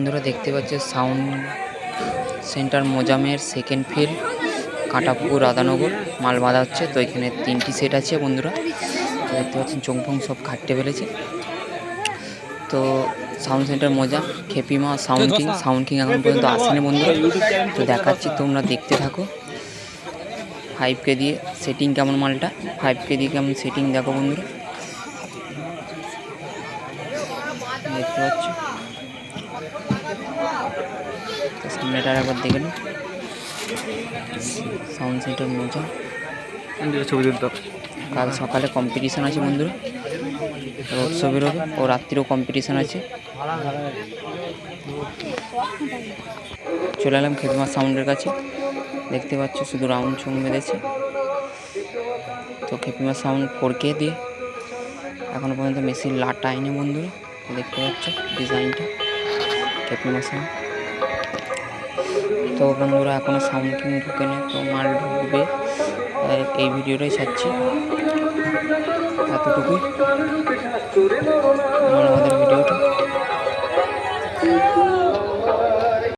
বন্ধুরা দেখতে পাচ্ছে, সাউন্ড সেন্টার মোজামের সেকেন্ড ফিল কাঁটাপুকুর রাধানগর মাল বাঁধা হচ্ছে, তো এখানে তিনটি সেট আছে বন্ধুরা। দেখতে পাচ্ছেন, চোংফং সব খাটতে ফেলেছে। তো sound centre Moja, Khepima, sound king sound king এখন পর্যন্ত আসেনি বন্ধুরা। তো দেখাচ্ছি, তোমরা দেখতে থাকো। ফাইভ কে দিয়ে সেটিং কেমন মালটা? ফাইভ কে দিয়ে কেমন সেটিং দেখো বন্ধুরা। দেখতে পাচ্ছ? সামনেটা একবার দেখে নিন। সাউন্ড সেন্টার মোজা। ছবি তুলতে কাল সকালে কম্পিটিশান আছে বন্ধুরা। রোড শো বেরোবে। ও রাত্রিও কম্পিটিশান আছে। চলে এলাম খেদমা সাউন্ডের কাছে। দেখতে পাচ্ছ শুধু রাউন্ড চুং বেঁধেছে। তো খেপিমা সাউন্ড ফোরকে দিয়ে এখনও পর্যন্ত মেশিন লাটায়নি বন্ধুরা। তো দেখতে পাচ্ছ ডিজাইনটা ক্যাপ্টেন আসেন তো বন্ধুরা এখনও সাউন্ড ঢুকে না, তো মাল ঢুকবে। এই ভিডিওটাই ছাড়ছি। এতটুকুই। আমাদের ভিডিওটা।